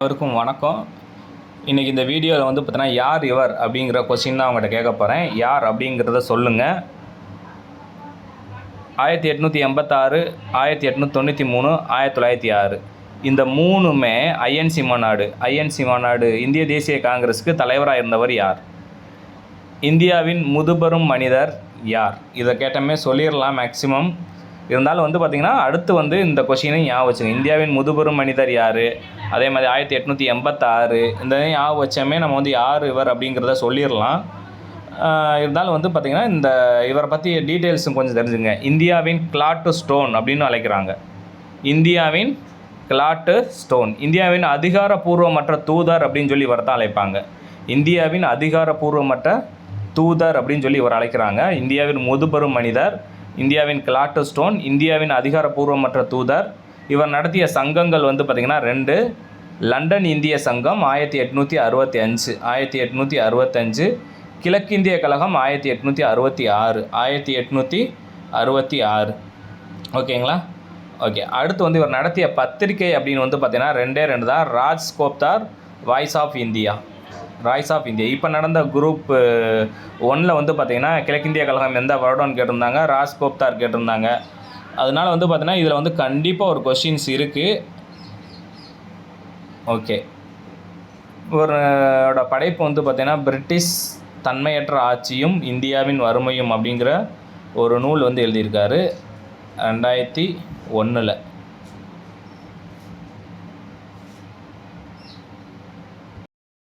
அனைவருக்கும் வணக்கம். இன்றைக்கி இந்த வீடியோவில் வந்து பார்த்தீங்கன்னா யார் இவர் அப்படிங்கிற கொஸ்டின் தான் அவங்ககிட்ட கேட்க போகிறேன் யார் அப்படிங்கிறத சொல்லுங்கள் ஆயிரத்தி எட்நூற்றி எண்பத்தாறு ஆயிரத்தி எட்நூற்றி தொண்ணூற்றி மூணு ஆயிரத்தி தொள்ளாயிரத்தி ஆறு. இந்த மூணுமே ஐஎன்சி மாநாடு ஐஎன்சி மாநாடு இந்திய தேசிய காங்கிரஸுக்கு தலைவராக இருந்தவர் யார்? இந்தியாவின் முதுபெரும் மனிதர் யார்? இதை கேட்டமே சொல்லிடலாம் மேக்சிமம் இருந்தாலும் வந்து பார்த்திங்கன்னா அடுத்து வந்து இந்த கொஷினையும் ஞாபகம் வச்சுங்க. இந்தியாவின் முதுபெரும் மனிதர் யார்? அதே மாதிரி ஆயிரத்தி எட்நூற்றி எண்பத்தாறு இந்த ஞாபகம் வச்சமே நம்ம வந்து யார் இவர் அப்படிங்கிறத சொல்லிடலாம். இருந்தாலும் வந்து பார்த்திங்கன்னா இந்த இவரை பற்றி டீட்டெயில்ஸும் கொஞ்சம் தெரிஞ்சுங்க. இந்தியாவின் கிளாட்டு ஸ்டோன் அப்படின்னு அழைக்கிறாங்க. இந்தியாவின் கிளாட்டு ஸ்டோன் இந்தியாவின் அதிகாரப்பூர்வமற்ற தூதர் அப்படின்னு சொல்லி இவர் தான் அழைப்பாங்க. இந்தியாவின் அதிகாரப்பூர்வமற்ற தூதர் அப்படின்னு சொல்லி இவர் அழைக்கிறாங்க. இந்தியாவின் முதுபெரும் மனிதர் இந்தியாவின் கிளாட்டு ஸ்டோன் இந்தியாவின் அதிகாரப்பூர்வமற்ற தூதர். இவர் நடத்திய சங்கங்கள் வந்து பார்த்திங்கன்னா ரெண்டு. லண்டன் இந்திய சங்கம் ஆயிரத்தி எட்நூற்றி அறுபத்தி அஞ்சு ஆயிரத்தி எட்நூற்றி அறுபத்தஞ்சு கிழக்கிந்திய கழகம் ஆயிரத்தி எட்நூற்றி அறுபத்தி ஆறு ஆயிரத்தி எட்நூற்றி அறுபத்தி ஆறு. ஓகேங்களா? ஓகே அடுத்து வந்து இவர் நடத்திய பத்திரிகை அப்படின்னு வந்து பார்த்தீங்கன்னா ரெண்டே ரெண்டு தான். Raj கோப்தார் voice of India rise of India இப்போ நடந்த குரூப் uh, ஒன்னில் வந்து பார்த்திங்கன்னா கிழக்கிந்திய கழகம் எந்த வருடம்னு கேட்டிருந்தாங்க ராஜ் கோப்தார் கேட்டிருந்தாங்க. அதனால வந்து பார்த்தீங்கன்னா இதில் வந்து கண்டிப்பாக ஒரு கொஷின்ஸ் இருக்குது ஓகே இவரோட படைப்பு வந்து பார்த்தீங்கன்னா பிரிட்டிஷ் தன்மையற்ற ஆட்சியும் இந்தியாவின் வறுமையும் அப்படிங்கிற ஒரு நூல் வந்து எழுதியிருக்காரு. ரெண்டாயிரத்தி ஒன்றில்